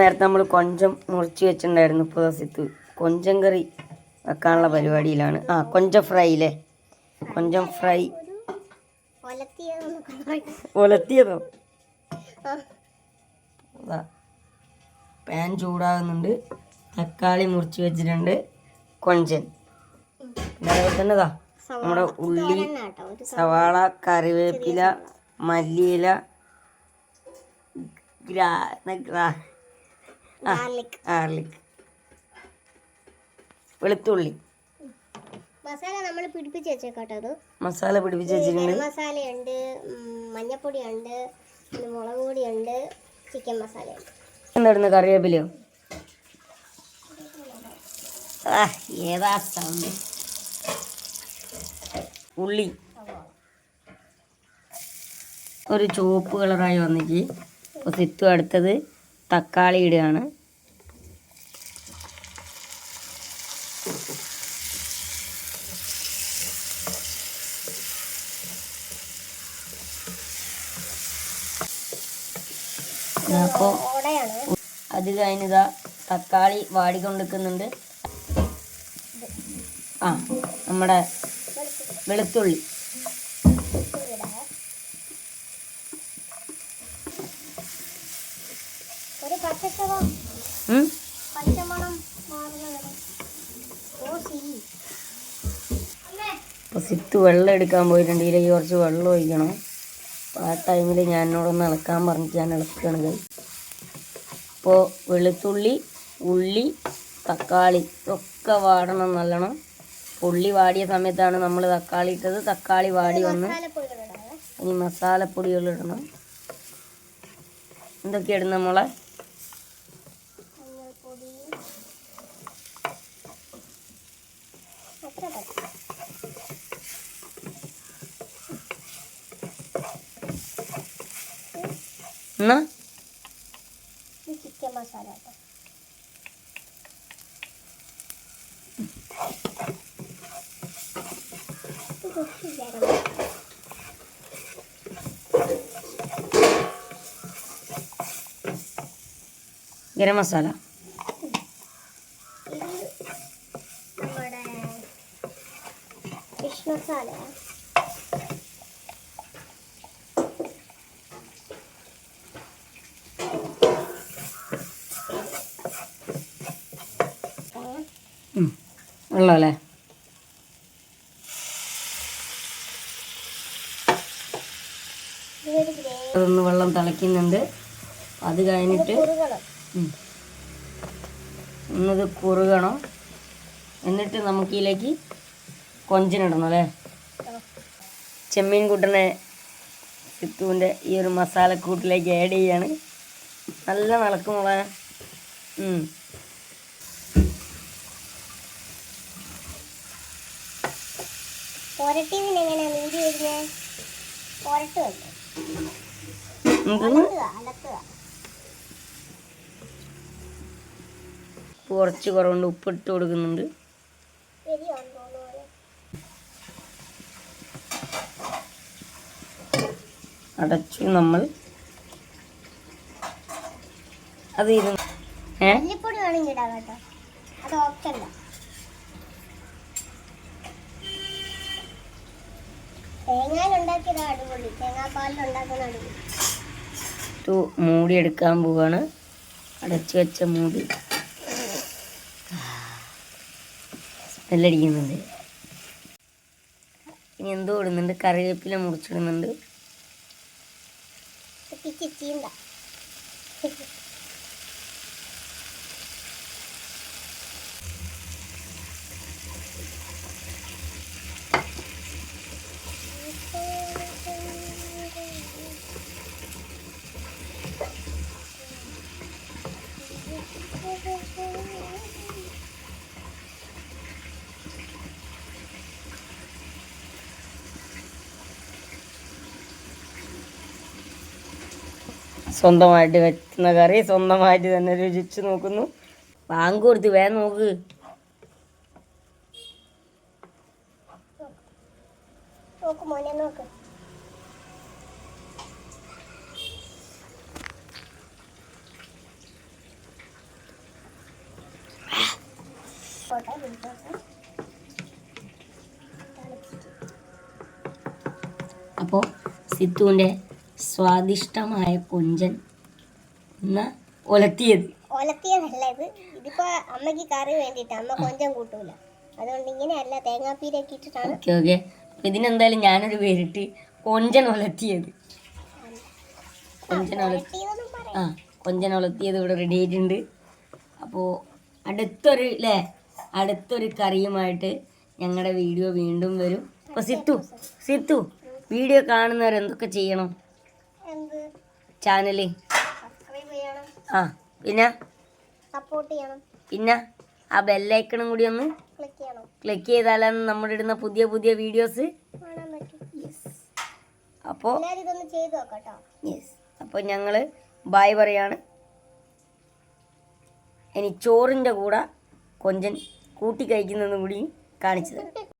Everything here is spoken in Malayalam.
നേരത്തെ നമ്മൾ കൊഞ്ചം മുറിച്ച് വെച്ചിട്ടുണ്ടായിരുന്നു പുതസിത്ത് കൊഞ്ചം കറി വെക്കാനുള്ള പരിപാടിയിലാണ്. ആ കൊഞ്ചം ഫ്രൈ അല്ലേ കൊഞ്ചം ഫ്രൈ. ഒലത്തിയതോ പാൻ ചൂടാകുന്നുണ്ട്. തക്കാളി മുറിച്ച് വെച്ചിട്ടുണ്ട്. കൊഞ്ചൻ. അതേപോലെ തന്നെ ഇതാ നമ്മുടെ ഉള്ളി സവാള കറിവേപ്പില മല്ലിയില ഗ്രാ ഗ്രാ ഗാർലിക് വെളുത്തുള്ളി. മസാല നമ്മൾ പിടിപ്പിച്ച് വെച്ചേക്കാട്ടോ മസാല പിടിപ്പിച്ച് വെച്ചിട്ടുണ്ട്. മസാലയുണ്ട് മഞ്ഞപ്പൊടിയുണ്ട് പിന്നെ മുളക് പൊടിയുണ്ട് ചിക്കൻ മസാലയുണ്ട്. എന്തായിരുന്നു കറിവേപ്പിലയോ? ആ ഏതാ സൗണ്ട്? ഉള്ളി. ഒരു ചുവപ്പ് കളറായി വന്നിട്ട് അപ്പോൾ സിത്തു അടുത്തത് തക്കാളി ഇടുകയാണ്. അപ്പോൾ അത് കഴിഞ്ഞിതാ തക്കാളി വാടിക്കൊണ്ടിരിക്കുന്നുണ്ട്. ആ നമ്മുടെ വെളുത്തുള്ളി. അപ്പോൾ സിത്ത് വെള്ളം എടുക്കാൻ പോയിട്ടുണ്ട്. ഈ കുറച്ച് വെള്ളം ഒഴിക്കണം. അപ്പോൾ ആ ടൈമിൽ ഞാൻ എന്നോടൊന്ന് ഇളക്കാൻ പറഞ്ഞിട്ട് ഞാൻ ഇളക്കുകയാണ് കൈ അപ്പോൾ വെളുത്തുള്ളി ഉള്ളി തക്കാളി ഒക്കെ വാടണം നല്ലോണം. ഉള്ളി വാടിയ സമയത്താണ് നമ്മൾ തക്കാളി ഇട്ടത്. തക്കാളി വാടി വന്ന് ഇനി മസാലപ്പൊടികൾ ഇടണം. എന്തൊക്കെ ഇടുന്ന മോളെ? എന്നാ? ചിക്കൻ മസാല ഗരം മസാല. ഫിഷ് മസാല വെള്ളം അല്ലേ അതൊന്ന് വെള്ളം തിളയ്ക്കുന്നുണ്ട്. അത് കഴിഞ്ഞിട്ട്. ഒന്നത് കുറുകണം. എന്നിട്ട് നമുക്കിതിലേക്ക് കൊഞ്ചിനിടണം അല്ലേ? ചെമ്മീൻ കൂട്ടനെ സിത്തുവിന്റെ ഈ ഒരു മസാലക്കൂട്ടിലേക്ക് ആഡ് ചെയ്യാണ്. നല്ല നടക്കുമുള്ള കുറച്ച് കുറവുണ്ട്. ഉപ്പിട്ട് കൊടുക്കുന്നുണ്ട്. അടച്ച് നമ്മൾ. അത് ഇരുന്നു മല്ലിപ്പൊടി വേണമെങ്കിൽ ഇടാം കേട്ടോ. അത് ഓപ്ഷല്ല അടിപൊളി. അടിപൊളി. ഇട്ടു മൂടി എടുക്കാൻ പോവാണ്. അടച്ചു വെച്ച മൂടി. സ്മെല്ലടിക്കുന്നുണ്ട്. ഇനി എന്തോ ഇടുന്നുണ്ട്. കറിവേപ്പില മുറിച്ചിടുന്നുണ്ട്. ചീന്ത സ്വന്തമായിട്ട് വെക്കുന്ന കറി സ്വന്തമായിട്ട് തന്നെ രുചിച്ച് നോക്കുന്നു. വാങ്ങി കൊടുത്ത് വേ നോക്ക്. അപ്പോ സിത്തുവിന്റെ സ്വാദിഷ്ടമായ കൊഞ്ചൻ എന്ന ഒലത്തിയത്. ഒലത്തിയതല്ല ഇത് ഇതിപ്പോ അമ്മയ്ക്ക് കറി വേണ്ടിട്ട് അമ്മ കൊഞ്ചം കൂട്ടൂല. അതുകൊണ്ട് ഇങ്ങനെയല്ല തേങ്ങാപ്പീരൊക്കെ ഇട്ടിട്ടാണ്. Okay okay. അപ്പം ഇതിനെന്തായാലും ഞാനൊരു പേരിട്ട് കൊഞ്ചൻ ഒലത്തിയത്. കൊഞ്ചൻ ഒലത്തി ആ കൊഞ്ചൻ ഒലത്തിയത് ഇവിടെ റെഡി ആയിട്ടുണ്ട്. അപ്പോൾ അടുത്തൊരു അല്ലേ അടുത്തൊരു കറിയുമായിട്ട് ഞങ്ങളുടെ വീഡിയോ വീണ്ടും വരും. അപ്പോൾ സിത്തു സിത്തു വീഡിയോ കാണുന്നവർ എന്തൊക്കെ ചെയ്യണം? ചെയ്യണം. ആ പിന്നെ? സപ്പോർട്ട് ചെയ്യണം. പിന്നെ? ആ ബെല്ലൈക്കണും കൂടി ഒന്ന് ക്ലിക്ക് ചെയ്താലാണ് നമ്മൾ ഇടുന്ന പുതിയ പുതിയ വീഡിയോസ് അപ്പോ അപ്പോൾ യെസ് അപ്പോൾ ഞങ്ങൾ ബായ് പറയാണ്. ഇനി ചോറിന്റെ കൂടെ കൊഞ്ചൻ കൂട്ടി കഴിക്കുന്നതും കൂടി കാണിച്ചു തരാം